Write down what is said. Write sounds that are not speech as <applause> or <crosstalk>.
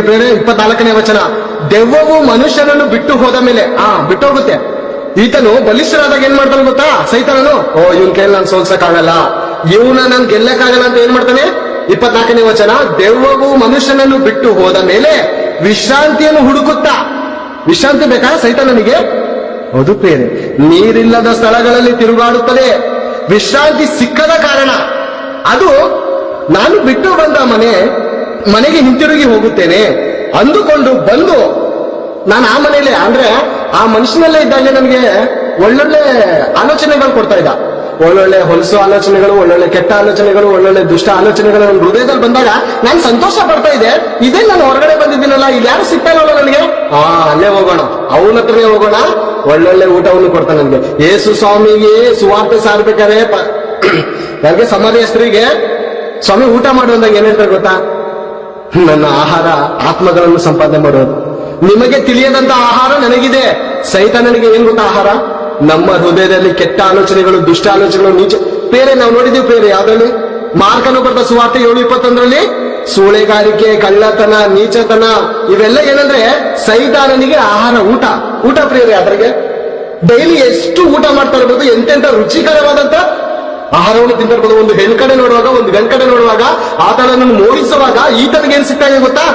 ಬೇರೆ ಇಪ್ಪತ್ನಾಲ್ಕನೇ ವಚನ ದೆವ್ವವು ಮನುಷ್ಯನನ್ನು ಬಿಟ್ಟು ಹೋದ ಮೇಲೆ ಆ ಬಿಟ್ಟು ಹೋಗುತ್ತೆ. ಈತನು ಬಲಿಷ್ಠರಾದಾಗ ಏನ್ ಮಾಡ್ತಾನೆ ಗೊತ್ತಾ? ಸೈತಾನನು ಓ ಇವನ್ ಕೈಯಲ್ಲಿ ನಾನು ಸೋಲ್ಸಕ್ಕಾಗಲ್ಲ. ಇವನ ನನ್ ಗೆಲ್ಲಕ್ಕಾಗಲ್ಲ ಅಂತ ಏನ್ ಮಾಡ್ತಾನೆ? ಇಪ್ಪತ್ನಾಲ್ಕನೇ ವಚನ ದೆವ್ವವು ಮನುಷ್ಯನನ್ನು ಬಿಟ್ಟು ಹೋದ ಮೇಲೆ ವಿಶ್ರಾಂತಿಯನ್ನು ಹುಡುಕುತ್ತಾ. ವಿಶ್ರಾಂತಿ ಬೇಕಾ ಸೈತಾನನಿಗೆ? ಅದು ಬೇರೆ ನೀರಿಲ್ಲದ ಸ್ಥಳಗಳಲ್ಲಿ ತಿರುಗಾಡುತ್ತದೆ. ವಿಶ್ರಾಂತಿ ಸಿಕ್ಕದ ಕಾರಣ. ಅದು ನಾನು ಬಿಟ್ಟು ಬಂದ ಮನೆ ಮನೆಗೆ ಹಿಂತಿರುಗಿ ಹೋಗುತ್ತೇನೆ. ಅಂದುಕೊಂಡು ಬಂದು ನಾನು ಆ ಮನೆಯಲ್ಲೇ, ಅಂದ್ರೆ ಆ ಮನುಷ್ಯನಲ್ಲೇ ಇದ್ದಾಗ ನನಗೆ ಒಳ್ಳೊಳ್ಳೆ ಆಲೋಚನೆಗಳು ಕೊಡ್ತಾ ಇದ್ದ. ಒಳ್ಳೊಳ್ಳೆ ಹೊಲಸು ಆಲೋಚನೆಗಳು, ಒಳ್ಳೊಳ್ಳೆ ಕೆಟ್ಟ ಆಲೋಚನೆಗಳು, ಒಳ್ಳೊಳ್ಳೆ ದುಷ್ಟ ಆಲೋಚನೆಗಳು ನನ್ನ ಹೃದಯದಲ್ಲಿ ಬಂದಾಗ ನಾನು ಸಂತೋಷ ಪಡ್ತಾ ಇದೆ ಇದೇ ನಾನು ಹೊರಗಡೆ ಬಂದಿದ್ದೀನಲ್ಲ, ಇಲ್ಲಿ ಯಾರು ಸಿಗ್ತಾ ನನಗೆ? ಆ, ಅಲ್ಲೇ ಹೋಗೋಣ. ಅವನ ಹತ್ರನೇ ಹೋಗೋಣ. ಒಳ್ಳೊಳ್ಳೆ ಊಟವನ್ನು ಕೊಡ್ತಾನೆ ನನಗೆ. ಯೇಸು ಸ್ವಾಮಿಗೆ ಸುವಾರ್ತೆ ಸಾರ್ಬೇಕಾದ್ರೆ <coughs> ನನಗೆ ಸಮಾಧಿ ಹೆಸರಿಗೆ ಸ್ವಾಮಿ ಊಟ ಮಾಡುವಂದಾಗ ಏನ್ ಗೊತ್ತಾ? ನನ್ನ ಆಹಾರ ಆತ್ಮಗಳನ್ನು ಸಂಪಾದನೆ ಮಾಡೋದು. ನಿಮಗೆ ತಿಳಿಯದಂತ ಆಹಾರ ನನಗಿದೆ. ಸಹಿತ ನನಗೆ ಏನ್ ಗೊತ್ತಾ ಆಹಾರ? ನಮ್ಮ ಹೃದಯದಲ್ಲಿ ಕೆಟ್ಟ ಆಲೋಚನೆಗಳು, ದುಷ್ಟ ಆಲೋಚನೆಗಳು ನೀಚ ಬೇರೆ ನಾವು ನೋಡಿದೀವಿ ಬೇರೆ ಯಾವ್ದ್ರಲ್ಲಿ? ಮಾರ್ಕನು ಬರೆದ ಸುವಾರ್ತೆ ಏಳು ಇಪ್ಪತ್ತೊಂದರಲ್ಲಿ, ಸೂಳೆಗಾರಿಕೆ, ಕಳ್ಳತನ, ನೀಚತನ, ಇವೆಲ್ಲ ಏನಂದ್ರೆ ಸೈತಾನನಿಗೆ ಆಹಾರ ಊಟ. ಊಟ ಪ್ರಿಯರೇ, ಅದ್ರಿಗೆ? ಡೈಲಿ ಎಷ್ಟು ಊಟ ಮಾಡ್ತಾ ಇರ್ಬೋದು ಎಂತೆಂತ ರುಚಿಕರವಾದಂತ ಆಹಾರವನ್ನು ತಿಂದಿರ್ಬೋದು ಒಂದು ಹೆಣ್ಕಡೆ ನೋಡುವಾಗ, ಒಂದು ಗಂಡ್ ಕಡೆ ನೋಡುವಾಗ, ಆತನನ್ನು ಮೋಡಿಸುವಾಗ ಈತನಿಗೆ ಏನ್ ಇದೆ ಗೊತ್ತಾ